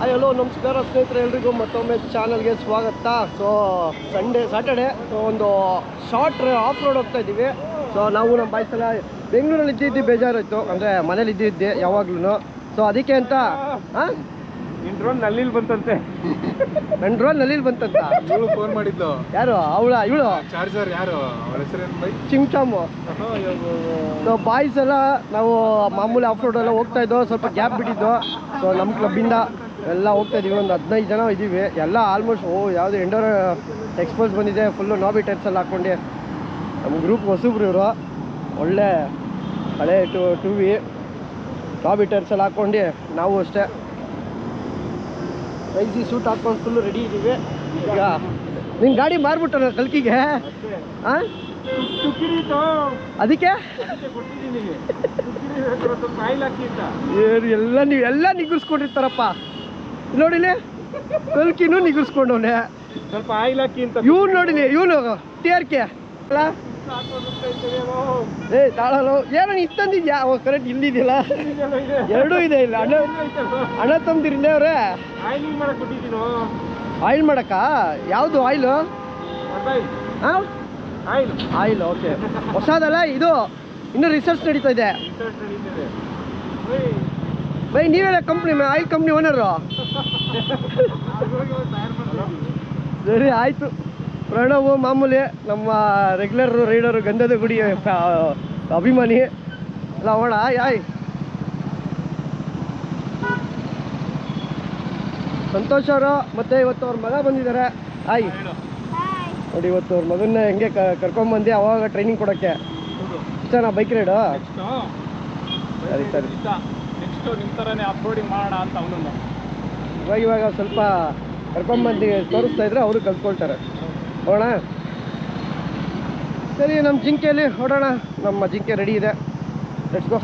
Hi hello ನಮಸ್ಕಾರ ಸ್ನೇಹಿತರೆ ಎಲ್ರಿಗೂ ಮತ್ತೊಮ್ಮೆ ಚಾನಲ್ಗೆ ಸ್ವಾಗತ. ಸೊ ಸಂಡೇ ಸಾಟರ್ಡೆ ಸೊ ಒಂದು ಶಾರ್ಟ್ ಆಫ್ ರೋಡ್ ಹೋಗ್ತಾ ಇದ್ದೀವಿ. ಸೊ ನಾವು ನಮ್ಮ ಬಾಯ್ಸೆಲ್ಲ ಬೆಂಗಳೂರಲ್ಲಿ ಇದ್ದಿದ್ದು ಬೇಜಾರಾಯಿತು. ಅಂದರೆ ಮನೇಲಿ ಇದ್ದಿದ್ದೆ ಯಾವಾಗ್ಲೂ ಸೊ ಅದಕ್ಕೆ ಅಂತ ಹಾಂ ನಿನ್ ಡ್ರೋನ್ ನಲ್ಲಿಲ್ ಬಂತಂತೆ. ನನ್ನ ಡ್ರೋನ್ನಲ್ಲಿ ಬಂತಂತ? ಇವಳು ಫೋನ್ ಮಾಡಿದ್ಲು ಯಾರು? ಅವಳ ಇವಳು? ಚಾರ್ಜರ್ ಯಾರು? ಅವಳ ಹೆಸರೇನು ಬೈ ಚಿಮ್ಚಾಮು ಸೊ ಬಾಯ್ಸ್ ಎಲ್ಲ ನಾವು ಮಾಮೂಲಿ ಆಫ್ ರೋಡ್ ಎಲ್ಲ ಹೋಗ್ತಾ ಇದ್ದೋ ಸ್ವಲ್ಪ ಗ್ಯಾಪ್ ಬಿಟ್ಟಿದ್ದು. ಸೊ ನಮ್ಮ ಕ್ಲಬ್ಬಿಂದ ಎಲ್ಲ ಹೋಗ್ತಾ ಇದೀವಿ ಒಂದು ಹದಿನೈದು ಜನ ಇದ್ದೀವಿ. ಎಲ್ಲ ಆಲ್ಮೋಸ್ಟ್ ಓ ಯಾವುದು ಇಂಡೋರ್ ಎಕ್ಸ್ಪೋಸ್ ಬಂದಿದೆ ಫುಲ್ಲು ನಾಬಿ ಟೈಪ್ಸ್ ಎಲ್ಲ ಹಾಕ್ಕೊಂಡು. ನಮ್ಮ ಗ್ರೂಪ್ ಹೊಸಬ್ರು ಇವರು. ಒಳ್ಳೆ ಹಳೆ two two V knobby tyres ಎಲ್ಲ ಹಾಕ್ಕೊಂಡು ನಾವು ಅಷ್ಟೇ. ಐಸಿ ಸೂಟ್ ಹಾಕ್ಕೊಂಡು ಫುಲ್ಲು ರೆಡಿ ಇದ್ದೀವಿ ಈಗ ನಿನ್ನ ಗಾಡಿ ಮಾರ್ಬಿಟ್ಟಲ್ಲ ಕಲ್ಕಿಗೆ? ಹಾಂ ಅದಕ್ಕೆ? ಏನು ಎಲ್ಲ ನೀವು ಎಲ್ಲ ನಿಗ್ಗಿಸ್ಕೊಂಡಿರ್ತಾರಪ್ಪ. ನೋಡಿಲಿ? ಕಲ್ಕಿನೂ ನಿಗ್ಗಿಸ್ಕೊಂಡವನೆ ಸ್ವಲ್ಪ ಆಯಿಲ್ ಹಾಕಿ ಅಂತ ಇವ್ನು ನೋಡಿಲಿ ಇವನು ಟಿ ಆರ್ ಕೆ ಅಲ್ಲ? ಏ ತಾಳಲು ಏನೋ ಇತ್ತಂದಿದ್ಯಾ ಅವ ಕರೆಕ್ಟ್ ಇಲ್ಲಿದೆಯಲ್ಲ ಎರಡೂ ಇದೆ ಇಲ್ಲ. ಅಣ್ಣ ಅಣ್ಣ ತಂದಿರಿ ಅವ್ರೆ. ಆಯಿಲಿಂಗ್ ಕೊಟ್ಟಿದ್ದೀನೋ? ಆಯಿಲ್ ಮಾಡಕ್ಕ? ಯಾವುದು ಆಯಿಲು ಹಾಂ ಆಯಿಲ್ ಆಯಿಲ್ ಓಕೆ ಹೊಸದಲ್ಲ ಇದು. ಇನ್ನೂ ರಿಸರ್ಚ್ ನಡೀತಾ ಇದೆ. ರಿಸರ್ಚ್ ಬೈ ನೀವೆಲ್ಲ ಕಂಪ್ನಿ ಆಯಿಲ್ ಕಂಪ್ನಿ ಓನರು ಸರಿ ಆಯಿತು. ಪ್ರಣವ್ ಮಾಮೂಲಿ ನಮ್ಮ ರೆಗ್ಯುಲರ್ ರೈಡರು ಗಂಧದ ಗುಡಿ ಅಭಿಮಾನಿ. ಅಲ್ಲ ಅವಣ ಯಾಯ್ ಸಂತೋಷ್ ಅವರು ಮತ್ತೆ ಇವತ್ತು ಅವ್ರ ಮಗ ಬಂದಿದ್ದಾರೆ. ಆಯ್. ನೋಡಿ ಇವತ್ತು ಅವ್ರ ಮಗನ್ನ ಹೆಂಗೆ ಕ- ಕರ್ಕೊಂಬಂದು ಅವಾಗ ಟ್ರೈನಿಂಗ್ ಕೊಡೋಕ್ಕೆ. ಇಷ್ಟನಾ ಬೈಕ್ ರೈಡು ಸರಿ ಸರಿ. ನೆಕ್ಸ್ಟ್ ನಿಮ್ಮ ಥರನೇ ಅಪ್ಲೋಡಿಂಗ್ ಮಾಡೋಣ ಅಂತ ಅವನು ಇವಾಗ ಇವಾಗ ಸ್ವಲ್ಪ ಕರ್ಕೊಂಬಂದು ತೋರಿಸ್ತಾ ಇದ್ರೆ ಅವರು ಕಲ್ತ್ಕೊಳ್ತಾರೆ. ಹೋಗೋಣ? ಸರಿ ನಮ್ಮ ಜಿಂಕೆಯಲ್ಲಿ ಹೊಡೋಣ ನಮ್ಮ ಜಿಂಕೆ ರೆಡಿ ಇದೆ. Let's go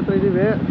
atrás de ver.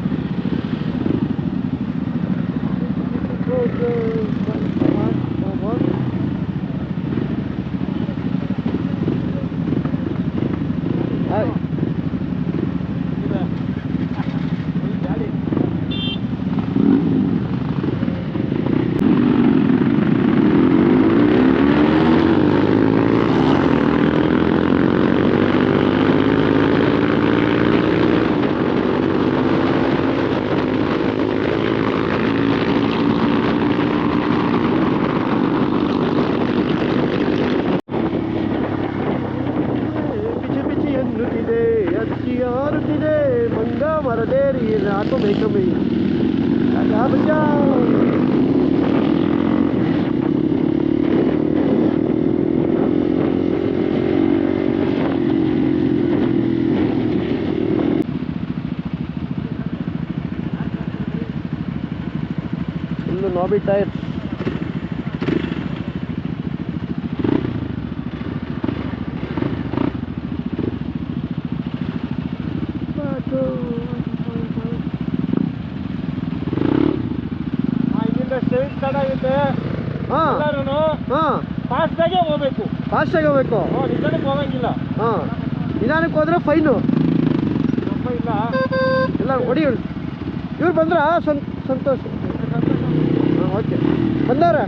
Full knobby tyre ಫಾಸ್ಟಾಗೆ ಹೋಗ್ಬೇಕು. ಫಾಸ್ಟಾಗಿ ಹೋಗ್ಬೇಕು. ಹ್ಞೂ ನಿಧಾನಕ್ಕೆ ಹೋಗಂಗಿಲ್ಲ. ಹಾಂ. ನಿಧಾನಕ್ಕೆ ಹೋದ್ರೆ ಫೈನು ಇಲ್ಲ. ಎಲ್ಲ ಹೊಡಿ. ಇವ್ರು ಬಂದ್ರ ಸಂತೋಷ. ಓಕೆ ಬಂದವ್ರೆ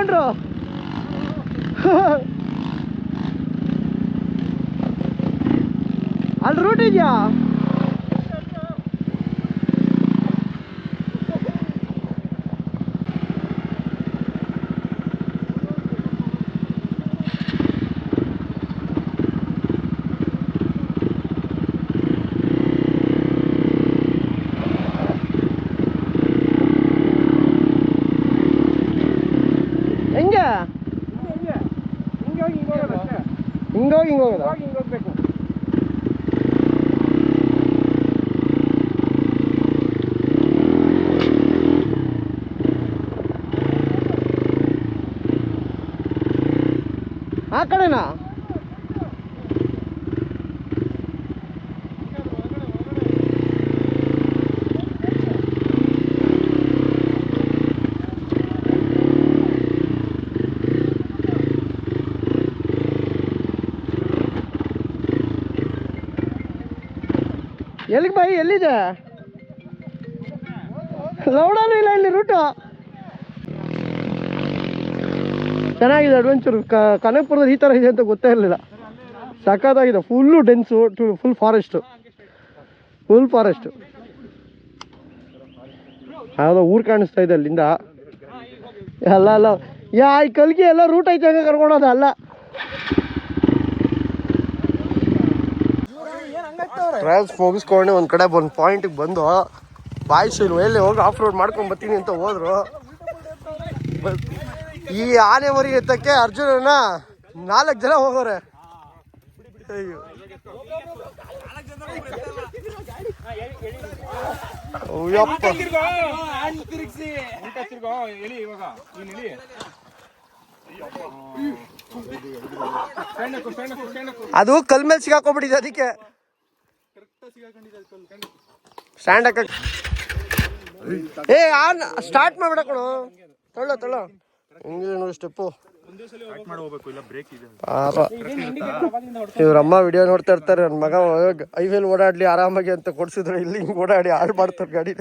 ಆಯ್ಕೊಂಡ್ರು ಅಲ್ಲಿ ರೂಟ್ ಇದೆಯಾ ಹೆಂಗೆ ಹಿಂಗೆ ಹಿಂಗೆ ಹೋಗಿ ಹಿಂಗೆ ಹೋಗೋದು ಅಷ್ಟೇ ಹಿಂಗೋಗಿ ಹಿಂಗೆ ಹೋಗೋದಾ ಹೋಗಿ ಹಿಂಗೆ ಹೋಗ್ಬೇಕು ಆ ಕಡೆನಾ? ಎಲ್ಲಿಗೆ ಬಾಯಿ? ಎಲ್ಲಿದೆ? ಚೆನ್ನಾಗಿದೆ ಅಡ್ವೆಂಚರ್ ಕನಕಪುರದಲ್ಲಿ ಈ ಥರ ಇದೆ ಅಂತ ಗೊತ್ತೇ ಇರಲಿಲ್ಲ. ಸಖತ್ತಾಗಿದೆ. Full dense full forest full forest ಯಾವುದೋ ಊರು ಕಾಣಿಸ್ತಾ ಇದೆ ಅಲ್ಲಿಂದ. ಅಲ್ಲ ಅಲ್ಲ. ಯಾ, ಈ ಕಲ್ಗಿ ಎಲ್ಲ ರೂಟ್ ಐತೆ ಹಂಗೆ ಕರ್ಕೊಳೋದು ಅಲ್ಲ. ಟ್ರಾವೆಲ್ಸ್ ಮುಗಿಸ್ಕೊಂಡು ಒಂದು ಕಡೆ ಒಂದು ಪಾಯಿಂಟಿಗೆ ಬಂದು, ಬಾಯ್ಸ್ ಎಲ್ಲಿ ಹೋಗಿ ಆಫ್ ರೋಡ್ ಮಾಡ್ಕೊಂಡು ಬರ್ತೀನಿ ಅಂತ ಹೋದ್ರು. ಈ ಆನೆ ಮರಿ ಎತ್ತಕ್ಕೆ ಅರ್ಜುನನ ನಾಲ್ಕು ಜನ ಹೋಗೋರೆ. ಅದು ಕಲ್ ಮೇಲೆ ಸಿಗಾಕೊಂಡ್ಬಿಟ್ಟಿದೆ ಅದಕ್ಕೆ. ಸ್ಟ್ಯಾಂಡ್ ಹಾಕ ಏ, ಆನ್ ಸ್ಟಾರ್ಟ್ ಮಾಡ್ಬಿಡ ಕಣೋ ತಳ್ಳೋ ತಳ್ಳೋ. ಹಿಂಗಿದೆ ನೋಡಿ ಸ್ಟೆಪ್ಪು. ಪಾಪ. ಇವ್ರ ಅಮ್ಮ ವಿಡಿಯೋ ನೋಡ್ತಾ ಇರ್ತಾರೆ ನನ್ನ ಮಗ ಹೈವೇಲಿ ಓಡಾಡ್ಲಿ ಆರಾಮಾಗಿ ಅಂತ ಕೊಡ್ಸಿದ್ರು ಇಲ್ಲಿ ಹಿಂಗೆ ಓಡಾಡಿ ಹಾಳು ಮಾಡ್ತಾರೆ ಗಾಡಿ.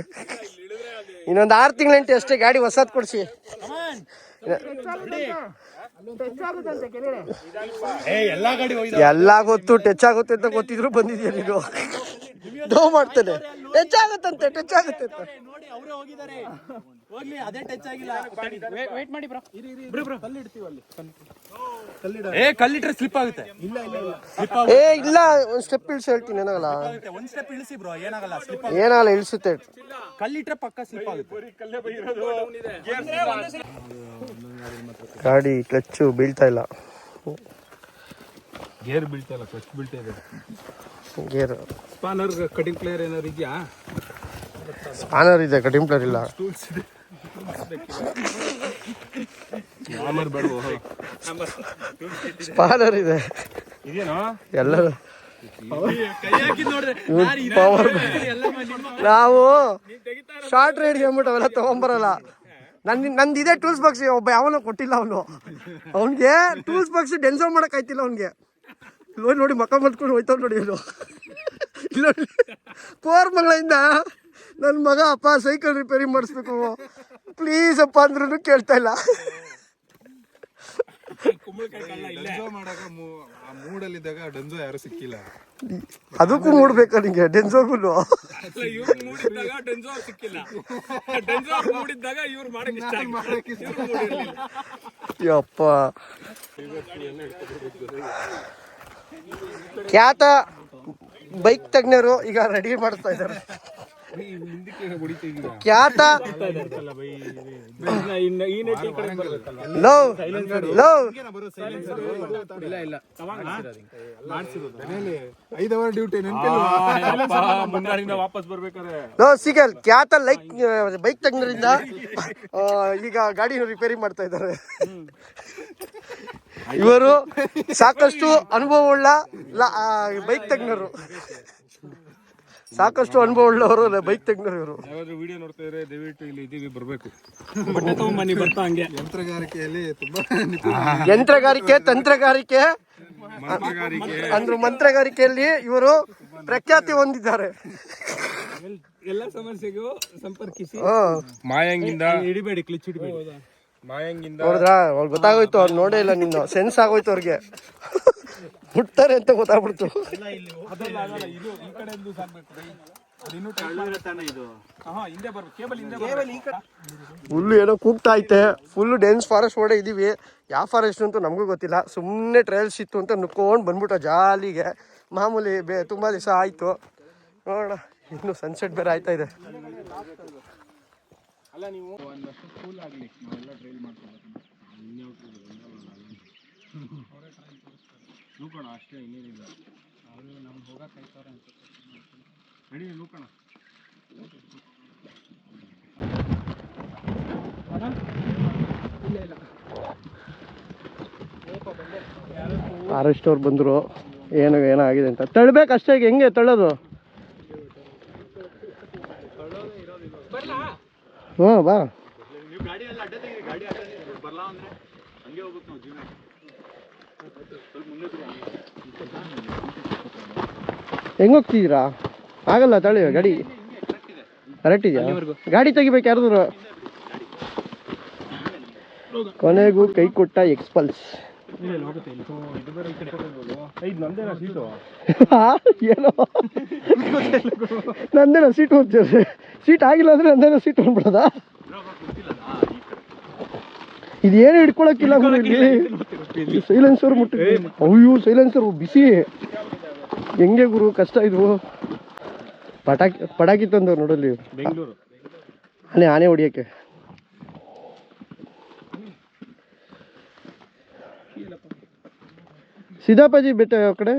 ಇನ್ನೊಂದು ಆರು ತಿಂಗಳಂಟೆ ಅಷ್ಟೇ ಗಾಡಿ ಹೊಸದ್ ಕೊಡ್ಸಿ. ಎಲ್ಲ ಗೊತ್ತು ಟಚ್ ಆಗುತ್ತೆ ಅಂತ ಗೊತ್ತಿದ್ರು ಬಂದಿದ್ಯಾ ನೀನು? ಡೋ ಮಾಡ್ತಾನೆ. ಟಚ್ ಆಗುತ್ತಂತೆ ಟಚ್ ಆಗುತ್ತೆ ಅಂತ. ವೇಟ್ ಮಾಡಿ ಬ್ರೋ ಬ್ರೋ ಬ್ರೋ ಕಲ್ಲು ಇಡ್ತೀವಿ ಅಲ್ಲಿ ಏ ಕಲ್ಲಿಟ್ರೆ ಸ್ಲಿಪ್ ಆಗುತ್ತೆ. ಇಲ್ಲ ಇಲ್ಲ ಇಲ್ಲ. ಏ ಇಲ್ಲ ಒಂದು ಸ್ಟೆಪ್ ಇಳಿಸಿ ಹೇಳ್ತೀನಿ ಏನಾಗಲ್ಲ. ಒಂದ್ ಸ್ಟೆಪ್ ಇಳಿಸಿ ಬ್ರೋ ಏನಾಗಲ್ಲ ಸ್ಲಿಪ್ ಏನಾಗಲ್ಲ ಇಳಿಸುತ್ತೆ. ಕಲ್ಲಿಟ್ರೆ ಪಕ್ಕ ಸ್ಲಿಪ್ ಆಗುತ್ತೆ. ಗಾಡಿ ಕ್ಲಚ್ ಬೀಳ್ತಾ ಇಲ್ಲ. ಗೇರ್ ಬೀಳ್ತಾ ಇಲ್ಲ ಕ್ಲಚ್ ಬೀಳ್ತಾ ಇದೆ. ಗೇರ್. ಸ್ಪಾನರ್ ಕಟಿಂಗ್ ಪ್ಲೇಯರ್ ಏನಾದ್ರು ಇದೆಯಾ? ಸ್ಪಾನರ್ ಇದೆ ಕಟಿಂಗ್ ಪ್ಲೇಯರ್ ಇಲ್ಲ. ಟೂಲ್ಸ್ ಇದೆ. ಆಮರ್ ಸ್ಪಾನರ್ ಇದೆ. ಇದೇನೋ? ಎಲ್ಲರೂ. ಕೈ ಹಾಕಿ ನೋಡ್ರೆ. ಇವ್ನ್ power ನಾವು ಶಾರ್ಟ್ ರೈಡ್ಗೆ ಅಂದ್ಬಿಟ್ಟು ಅವೆಲ್ಲ ತಗೊಂಬರಲ್ಲ. ನನ್ನ ನಂದು ಇದೆ ಟೂಲ್ಸ್ ಬಾಕ್ಸ್ ಒಬ್ಬ ಯಾವನೋ ಕೊಟ್ಟಿಲ್ಲ ಅವನು. ಅವನಿಗೆ ಟೂಲ್ಸ್ ಬಾಕ್ಸ್ ಡೆನ್ಸೋ ಮಾಡಕ್ ಆಯ್ತಿಲ್ಲ ಅವನಿಗೆ. ನೋಡಿ ನೋಡಿ ಮಕ್ಕ ಮತ್ಕೊಂಡು ಹೋಯ್ತಾವ್ ನೋಡಿ ಅವನು ಇಲ್ಲ ಕೋರ್ ಮಗಳಿಂದ ನನ್ನ ಮಗ ಅಪ್ಪ ಸೈಕಲ್ ರಿಪೇರಿ ಮಾಡಿಸ್ಬೇಕು. ಪ್ಲೀಸ್ ಅಪ್ಪ ಅಂದ್ರೂ ಕೇಳ್ತಾ ಇಲ್ಲ. ಮೂಡಲ್ಲಿದ್ದಾಗ ಡಂಜೋ ಯಾರು ಸಿಕ್ಕಿಲ್ಲ. ಅದಕ್ಕೂ ಮೂಡ್ಬೇಕಾ ನಿಂಗೆ? ಡೆನ್ಸೋಗೂ ಇವ್ರು ಮೂಡಿದ್ದಾಗ ಡೆನ್ಸೋ ಸಿಕ್ಕಿಲ್ಲ. ಡೆನ್ಸೋ ಮೂಡಿದ್ದಾಗ ಇವ್ರು ಮಾಡಕ್ಕೆ ಇಷ್ಟ ಯಪ್ಪ. ಖ್ಯಾತ ಬೈಕ್ ತಜ್ಞರು ಈಗ ರೆಡಿ ಮಾಡ್ತಾ ಇದ್ದಾರೆ. ಖ್ಯಾತ ಈ ನೆಟ್ಟಿ ಕಡೆ ಬರ್ಬೇಕಲ್ಲ ಲವ್ ಲವ್ ಐದು ಅವರ್ ಡ್ಯೂಟಿ ಮುಂದಾರಿಂದ ವಾಪಸ್ ಬರ್ಬೇಕಾರೆ ಲವ್ ಸಿಗಲ್ ಖ್ಯಾತ ಲೈಕ್ ಬೈಕ್ ತಜ್ಞರಿಂದ ಈಗ ಗಾಡಿ ರಿಪೇರಿ ಮಾಡ್ತಾ ಇದ್ದಾರೆ. ಇವರು ಸಾಕಷ್ಟು ಅನುಭವವುಳ್ಳ ಬೈಕ್ ತಜ್ಞರು ಸಾಕಷ್ಟು ಅನುಭವ ಉಳ್ಳವರು ಬೈಕ್ ತಜ್ಞರು ಇವರು. ವಿಡಿಯೋ ನೋಡ್ತಾ ಇದ್ರೆ ದಯವಿಟ್ಟು ಇಲ್ಲಿ ಇದೀವಿ ಬರ್ಬೇಕು. ಬಟ್ಟೆ ತಗೊಂಬನ್ನಿ ಬರ್ತಾ ಹಂಗೆ. ಯಂತ್ರಗಾರಿಕೆಯಲ್ಲಿ ತುಂಬಾ ಯಂತ್ರಗಾರಿಕೆ ತಂತ್ರಗಾರಿಕೆ ಮಂತ್ರಗಾರಿಕೆ. ಅಂದ್ರೆ ಮಂತ್ರಗಾರಿಕೆಯಲ್ಲಿ ಇವರು ಪ್ರಖ್ಯಾತಿ ಹೊಂದಿದ್ದಾರೆ. ಎಲ್ಲ ಸಮಸ್ಯೆಗೂ ಸಂಪರ್ಕಿಸಿ. ಮಾಯಂಗಿಂದ. ಇಡಿಬೇಡಿ ಹಿಡಿಬೇಡಿ ಕ್ಲಿಚ್ ಹಿಡಿಬೇಡಿ ಮಾಯಾಂಗಿಂದ ನೋಡಿದ್ರಾ? ಗೊತ್ತಾಗೋಯ್ತು ಅವ್ರು ನೋಡೇ ಇಲ್ಲ ನಿನ್ನ. ಸೆನ್ಸ್ ಆಗೋಯ್ತು ಅವ್ರಿಗೆ. ಬಿಡ್ತಾರೆ ಅಂತ ಗೊತ್ತಾಗ್ಬಿಡ್ತು. ಫುಲ್ ಅದಲ್ಲ ಇದು ಈ ಕಡೆ ಒಂದು ಸಾಕ್ಬೇಕು ಅದು ಇನ್ನೂ ಇದು. ಹಾ ಹಿಂದೆ ಬರ್ಬೇಕು. ಕೇಬಲ್ ಹಿಂದೆ ಕೇಬಲ್ ಈ ಫುಲ್ಲು ಏನೋ ಕೂಗ್ತಾ ಐತೆ. ಫುಲ್ ಡೆನ್ಸ್ ಫಾರೆಸ್ಟ್ ಓಡೇ ಇದೀವಿ. ಯಾವ ಫಾರೆಸ್ಟ್ ಅಂತೂ ನಮಗೂ ಗೊತ್ತಿಲ್ಲ. ಸುಮ್ಮನೆ ಟ್ರೈಲ್ಸ್ ಇತ್ತು ಅಂತ ನುಕ್ಕೊಂಡು ಬಂದ್ಬಿಟ್ಟು ಜಾಲಿಗೆ. ಮಾಮೂಲಿ ಬೇ ತುಂಬ ದಿವಸ ಆಯಿತು. ನೋಡೋಣ. ಇನ್ನು ಸನ್ಸೆಟ್ ಬೇರೆ ಆಯ್ತಾ ಇದೆ. ಅಲ್ಲ ನೀವು ಒಂದಷ್ಟು ಕೂಲ್ ಆಗಲಿ ನಾವೆಲ್ಲ ಟ್ರೈಲ್ ನೂಕೋಣ ಅಷ್ಟೇ ಇನ್ನೇನಿಲ್ಲ. ಅವರು ನಮ್ಗೆ ಹೋಗಕ್ಕೆ ಅನ್ಸುತ್ತೆ ನೂಕೋಣ ಫಾರೆಸ್ಟ್ ಅವ್ರು ಬಂದರು. ಏನು ಏನಾಗಿದೆ ಅಂತ. ತಳ್ಬೇಕು ಅಷ್ಟೇ ಈಗ ಹೆಂಗೆ ತಳ್ಳೋದು? ಹ್ಞೂ ಬಾ. ಹೆಂಗ್ ಹೋಗ್ತಿದ್ದೀರಾ? ಆಗಲ್ಲ ತಳಿ ಗಾಡಿ. ಕರೆಕ್ಟ್ ಇದೆಯಾ ಗಾಡಿ ತೆಗಿಬೇಕು ಯಾರ್ದಾರು ಕೊನೆಗೂ ಕೈ ಕೊಟ್ಟ ಎಕ್ಸ್ಪಲ್ಸ್ ಇದು ಬೇರೆ ಈ ಕಡೆ ಐದು ನಂದೇನಾ ಸೀಟು? ಏನೋ? ನಂದೇನ ಸೀಟ್ ಹೋಗ್ತದೆ ಸೀಟ್ ಆಗಿಲ್ಲ ಅಂದ್ರೆ ಅಂದ್ರೆ ಸೀಟ್ ಹೊಂದ್ಬಿಡದ ಇದೇನು ಹಿಡ್ಕೊಳಕ್ಕಿಲ್ಲ ಇಲ್ಲಿ? ಸೈಲೆನ್ಸರ್ ಮುಟ್ಟಿ ಅಯ್ಯೋ ಸೈಲೆನ್ಸರ್ ಬಿಸಿ. ಹೆಂಗೆ ಗುರು ಕಷ್ಟ ಇದು ಪಟಾಕಿ ಪಟಾಕಿ ತಂದವ್ರು ನೋಡಲ್ಲಿ. ಬೆಂಗಳೂರು. ಆನೆ ಆನೆ ಹೊಡಿಯಕ್ಕೆ. ಸಿದ್ದಾಪಾಜಿ ಬೆಟ್ಟ ಯಾವ ಕಡೆ?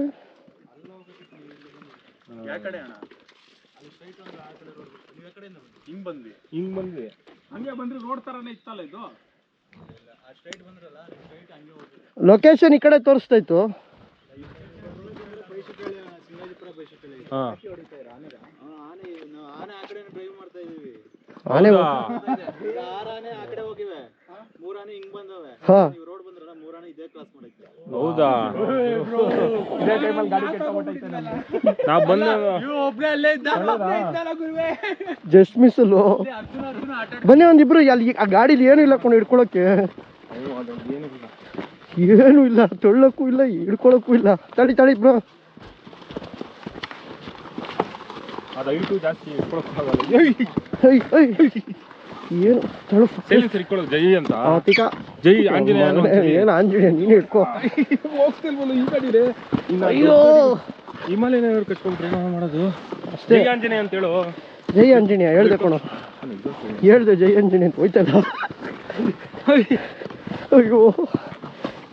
ಹಿಂಗ್ ಬಂದ್ವಿ. ಹಿಂಗ್ ಬಂದ್ವಿ. ಹಂಗೆ ಬಂದ್ರೆ ರೋಡ್ ತರಾನೇ ಇತ್ತಲ್ಲ ಇದು? ಲೊಕೇಶನ್ ಈ ಕಡೆ ತೋರಿಸ್ತಾ ಇತ್ತು. ಹಾ. ಆನೆ ಹಾ. ಹೌದಾ? ಇದೇ ಟೈಮಲ್ಲಿ ಗಾಡಿ ಬಂದ ಜಸ್ಟ್ ಮಿಸ್ಸಲ್ಲು ಬನ್ನಿ ಒಂದಿಬ್ರು ಅಲ್ಲಿ ಆ ಗಾಡಿಲಿ ಏನೂ ಇಲ್ಲ ಕೊಂಡು ಹಿಡ್ಕೊಳಕ್ಕೆ. ಏನೂ ಇಲ್ಲ. ತೊಳ್ಳಕ್ಕೂ ಇಲ್ಲ ಹಿಡ್ಕೊಳಕ್ಕೂ ಇಲ್ಲ. ತಡಿ ತಡಿ ಬ್ರೋ. ಅದು ಐಟು ಜಾಸ್ತಿ ಇಟ್ಕೊಳಕ್ಕಾಗಲ್ಲ ಐ ಏನು ಜೈ ಅಂತ? ಆತಿಕ. ಜೈ ಆಂಜನೇಯ ಏನು ಆಂಜನೇಯ ನೀನು ಇಟ್ಕೋ. ಹೋಗ್ತಿಲ್ವಲ್ಲ ಈ ಕಡೆ ಅಯ್ಯೋ ಹಿಮಾಲಯನ ಕಟ್ಕೊಂಡ್ರೆ ಏನೋ ಮಾಡೋದು? ಅಷ್ಟೇ. ಆಂಜನೇಯ ಅಂತ ಹೇಳು. ಜೈ ಆಂಜನೇಯ ಹೇಳ್ದೆ ಕಣೋ. ಹೇಳ್ದೆ ಜೈ ಆಂಜನೇಯ ಅಂತ ಹೋಯ್ತಲ್ಲ ಅಯ್ಯೋ.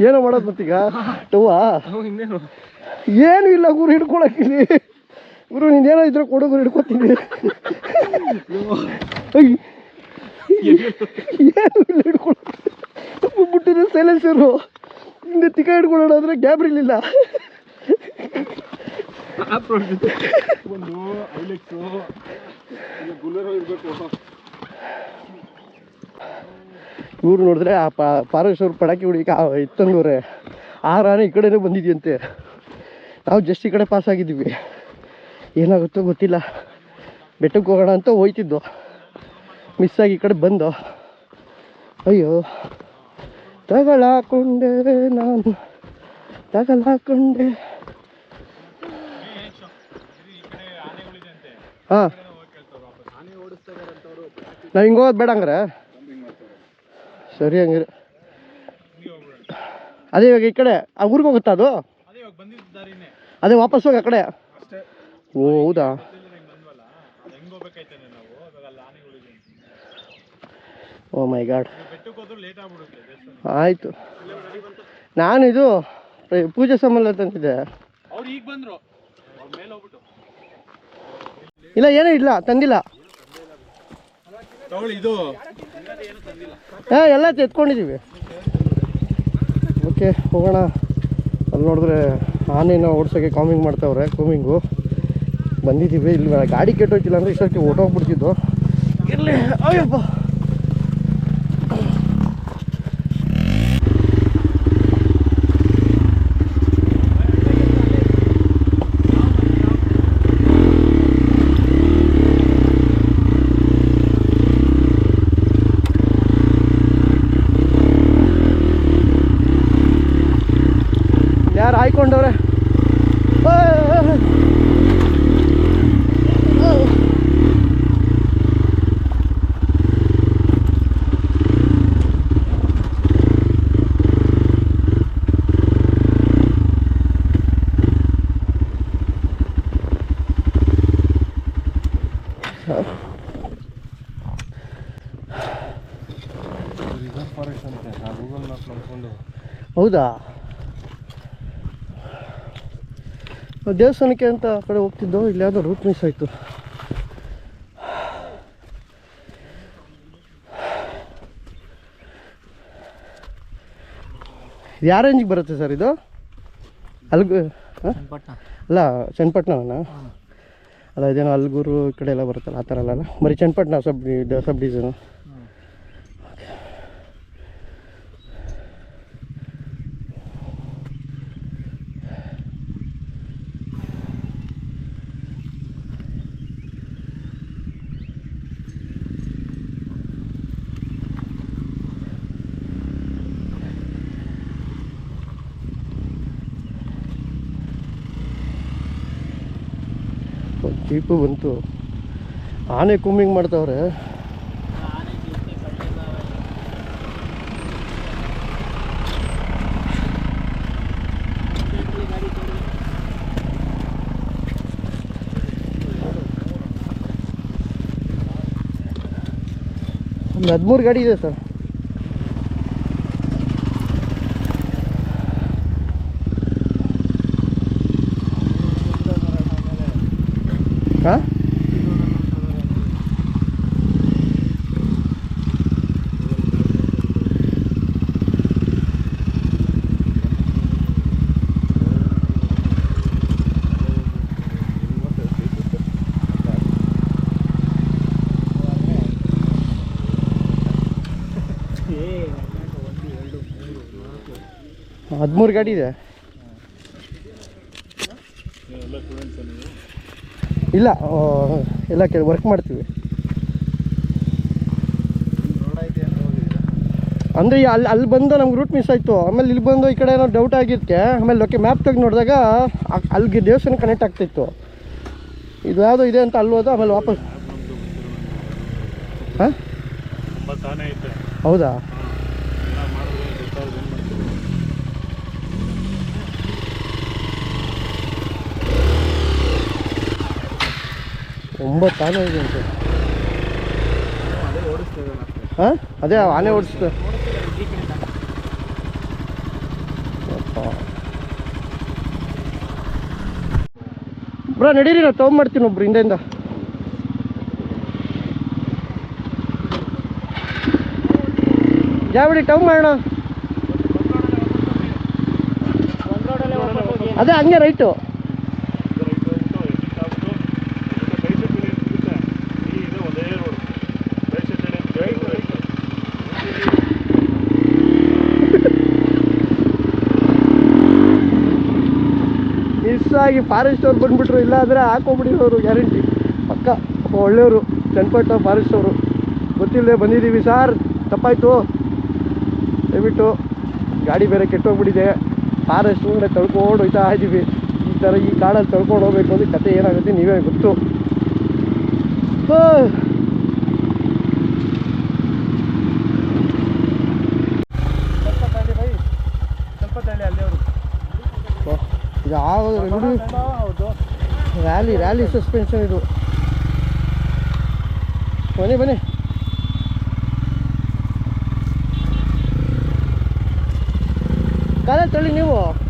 ಏನೋ ಮಾಡೋದು ಮತ್ತೀಗ? ಟವ್ವಾ? ಇನ್ನೇನು? ಏನು ಇಲ್ಲ ಗುರು ಹಿಡ್ಕೊಳಕ್ಕಿಲ್ಲಿ. ಗುರು ನೀನೇನೋ ಇದ್ರೆ ಕೊಡು ಗುರು ಹಿಡ್ಕೊತೀನಿ. ಏನು ಸೈಲೆನ್ಸ್ ಸೈಲೆನ್ಸರು ಹಿಂದೆ ತಿಕ್ಕ ಹಿಡ್ಕೊಳ್ಳೋಣ ಅಂದ್ರೆ ಐಲೆಕ್ಸು ಬುಲೆರೋ ಇರಬೇಕು ಇವ್ರು ನೋಡಿದ್ರೆ ಆ ಪಾರೇಶ್ ಅವ್ರು ಪಟಾಕಿ ಇತ್ತಂದ್ರೆ ಇತ್ತಂದವ್ರೆ ಆರಾನೆ ಈ ಕಡೆನೇ ಬಂದಿದ್ಯಂತೆ. ನಾವು ಜಸ್ಟ್ ಈ ಕಡೆ ಪಾಸ್ ಆಗಿದ್ದೀವಿ. ಏನಾಗುತ್ತೋ ಗೊತ್ತಿಲ್ಲ. ಬೆಟ್ಟಕ್ಕೆ ಹೋಗೋಣ ಅಂತ ಹೋಯ್ತಿದ್ದು. ಮಿಸ್ ಆಗಿ ಈ ಕಡೆ ಬಂದು. ಅಯ್ಯೋ ತಗಳಾಕೊಂಡೆ ನಾನು ತಗಲಾಕೊಂಡೆ. ಹಾಂ. ನಾವು ಹಿಂಗೆ ಹೋಗೋದು ಬೇಡ ಹಂಗಾರೆ. ಸರಿ ಹಂಗಿದ್ರೆ ಅದೇ ಇವಾಗ ಈ ಕಡೆ ಆ ಊರಿಗೆ ಹೋಗುತ್ತಾ ಅದು? ಅದೇ ವಾಪಸ್ ಹೋಗಿ ಆ ಕಡೆ. ಓ ಹೌದಾ? ಓ ಮೈ ಗಾಡ್ ಆಯಿತು. ನಾನು ಇದು ಪ್ರ- ಪೂಜೆ ಸಂಬಂಧ ತಂದಿದ್ದೆ ಇಲ್ಲ ಏನೂ ಇಲ್ಲ ತಂದಿಲ್ಲ. ಹಾಂ ಎಲ್ಲ ತೆತ್ಕೊಂಡಿದ್ದೀವಿ ಓಕೆ ಹೋಗೋಣ. ಅಲ್ಲಿ ನೋಡಿದ್ರೆ ಆನೆನ ಓಡ್ಸೋಕ್ಕೆ ಕಾಮಿಂಗ್ ಮಾಡ್ತಾವ್ರೆ ಕೂಮಿಂಗು ಬಂದಿದ್ದೀವಿ. ಇಲ್ಲಿ ಗಾಡಿ ಕೆಟ್ಟೋಯ್ತಿಲ್ಲ ಅಂದರೆ ಇಷ್ಟೊತ್ತಿಗೆ ಓಟೋಗ್ಬಿಡ್ತಿದ್ದು ಇರಲಿ. ಅಯ್ಯಪ್ಪ ಯಾರು ಹಾಯ್ಕೊಂಡವ್ರೆ ಹೌದಾ? ದೇವಸ್ಥಾನಕ್ಕೆ ಅಂತ ಆ ಕಡೆ ಹೋಗ್ತಿದ್ದೋ ಇಲ್ಲಿ ಯಾವುದೋ ರೂಟ್ ಮಿಸ್ ಆಯಿತು. ಯಾವ ರೇಂಜಿಗೆ ಬರುತ್ತೆ ಸರ್ ಇದು? ಅಲ್ಗು ಅಲ್ಲ ಚನ್ನಪಟ್ಟಣನ ಅಲ್ಲ ಇದೇನೋ ಅಲ್ಗೂರು ಈ ಕಡೆ ಎಲ್ಲ ಬರುತ್ತಲ್ಲ ಆ ಥರ ಅಲ್ಲ ಬರೀ Channapatna sub sub division jeep ಬಂತು. ಆನೆ ಕೂಮಿಂಗ್ ಮಾಡ್ತಾವ್ರೆ. ಒಂದು ಹದಿಮೂರು ಗಾಡಿ ಇದೆ ಸರ್. ಹದಿಮೂರು ಗಾಡಿ ಇದೆ. ಇಲ್ಲ ಎಲ್ಲ ಕೆಲ ವರ್ಕ್ ಮಾಡ್ತೀವಿ. ಅಂದರೆ ಅಲ್ಲಿ ಅಲ್ಲಿ ಬಂದು ನಮ್ಗೆ ರೂಟ್ ಮಿಸ್ ಆಯಿತು. ಆಮೇಲೆ ಇಲ್ಲಿ ಬಂದು ಈ ಕಡೆ ಏನೋ ಡೌಟ್ ಆಗಿದ್ದಕ್ಕೆ ಆಮೇಲೆ ಲೊಕೆ ಮ್ಯಾಪ್ ತೆಗೆದು ನೋಡಿದಾಗ ಅಲ್ಲಿಗೆ ದೇವಸ್ಥಾನ ಕನೆಕ್ಟ್ ಆಗ್ತಿತ್ತು ಇದು ಯಾವುದೋ ಇದೆ ಅಂತ ಅಲ್ಲಿ ಹೋದ ಆಮೇಲೆ ವಾಪಸ್ ಹಾಂ? ಹೌದಾ? ಒಂಬತ್ತು ಆನೆ ಇದೆ ಅಂತ. ಹಾಂ? ಅದೇ ಆನೆ ಓಡಿಸ್ತದೆ ಬ್ರೋ, ನಡೀರಿ ನಾವು ಮಾಡ್ತೀನಿ ಒಬ್ರು ಹಿಂದೆಯಿಂದ. ಜಾವಡಿ ಟವ್ ಮಾಡೋಣ. ಅದೇ ಹಂಗೆ ರೈಟು. ಆಗಿ ಫಾರೆಸ್ಟ್ ಅವ್ರು ಬಂದ್ಬಿಟ್ರು ಇಲ್ಲ ಅಂದರೆ ಹಾಕೋಬಿಡಿರೋರು ಗ್ಯಾರಂಟಿ ಪಕ್ಕ ಒಳ್ಳೆಯವರು, ಚನ್ನಪಟ್ಟ ಫಾರೆಸ್ಟ್ ಅವರು. ಗೊತ್ತಿಲ್ಲದೆ ಬಂದಿದ್ದೀವಿ ಸಾರ್ ತಪ್ಪಾಯಿತು. ದಯವಿಟ್ಟು ಗಾಡಿ ಬೇರೆ ಕೆಟ್ಟೋಗ್ಬಿಟ್ಟಿದೆ. ಫಾರೆಸ್ಟ್ ಮುಂದೆ ತಳ್ಕೊಂಡು ಹೋಯ್ತಾ ಇದ್ದೀವಿ. ಈ ಥರ ಈ ಕಾಡಲ್ಲಿ ತಳ್ಕೊಂಡು ಹೋಗ್ಬೇಕು ಅಂದರೆ ಕತೆ ಏನಾಗುತ್ತೆ ನೀವೇ ಗೊತ್ತು ಹೋ. ಓಹ್, ಇದು ಯಾವುದು ನೋಡಿ. ರ್ಯಾಲಿ ರ್ಯಾಲಿ ಸಸ್ಪೆನ್ಷನ್ ಇದು. ಬನ್ನಿ ಬನ್ನಿ. ಕಾಲ ತಳ್ಳಿ ನೀವು.